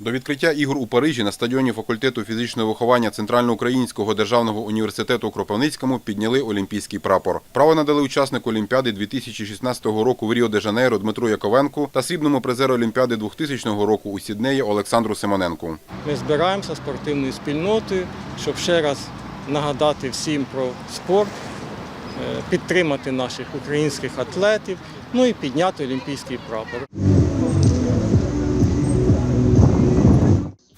До відкриття ігор у Парижі на стадіоні факультету фізичного виховання Центральноукраїнського державного університету у Кропивницькому підняли олімпійський прапор. Право надали учаснику Олімпіади 2016 року в Ріо-де-Жанейро Дмитру Яковенку та срібному призеру Олімпіади 2000 року у Сіднеї Олександру Симоненку. Ми збираємося спортивною спільнотою, щоб ще раз нагадати всім про спорт, е, підтримати наших українських атлетів, ну і підняти олімпійський прапор.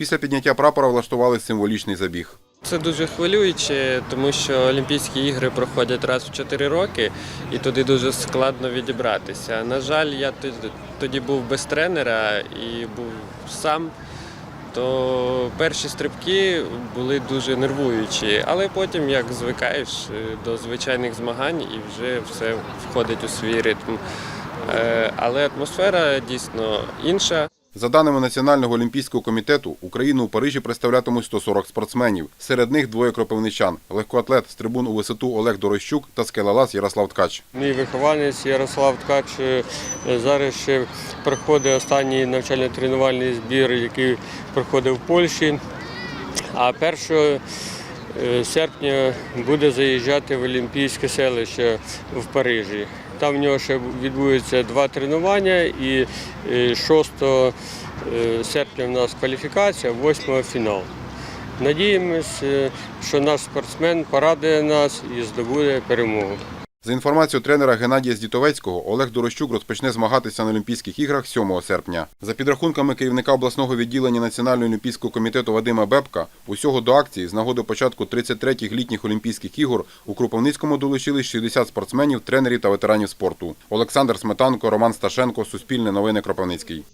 Після підняття прапора влаштували символічний забіг. Це дуже хвилююче, тому що Олімпійські ігри проходять раз в 4 роки, і туди дуже складно відібратися. На жаль, я тоді був без тренера і був сам. То перші стрибки були дуже нервуючі, але потім як звикаєш е, до звичайних змагань і вже все входить у свій ритм. Е, Але атмосфера дійсно інша. За даними Національного олімпійського комітету, Україну у Парижі представлятимуть 140 спортсменів. Серед них двоє кропивничан – легкоатлет з трибун у висоту Олег Дорощук та скелелаз Ярослав Ткач. Мій вихованець Ярослав Ткач е, зараз ще проходить останній навчально-тренувальний збір, який проходив в Польщі. А 1 е, серпня буде заїжджати в Олімпійське селище в Парижі. Там в нього ще відбудуться два тренування і е, 6 е, серпня в нас кваліфікація, 8 фінал. Надіємось, е, що наш спортсмен порадує нас і здобуде перемогу. За інформацією тренера Геннадія Здітовецького, Олег Дорощук розпочне змагатися на Олімпійських іграх 7 серпня. За підрахунками керівника обласного відділення Національного олімпійського комітету Вадима Бебка, усього до акції з нагоди початку 33-х літніх Олімпійських ігор у Кропивницькому долучились 60 спортсменів, тренерів та ветеранів спорту. Олександр Сметанко, Роман Сташенко, Суспільне новини Кропивницький.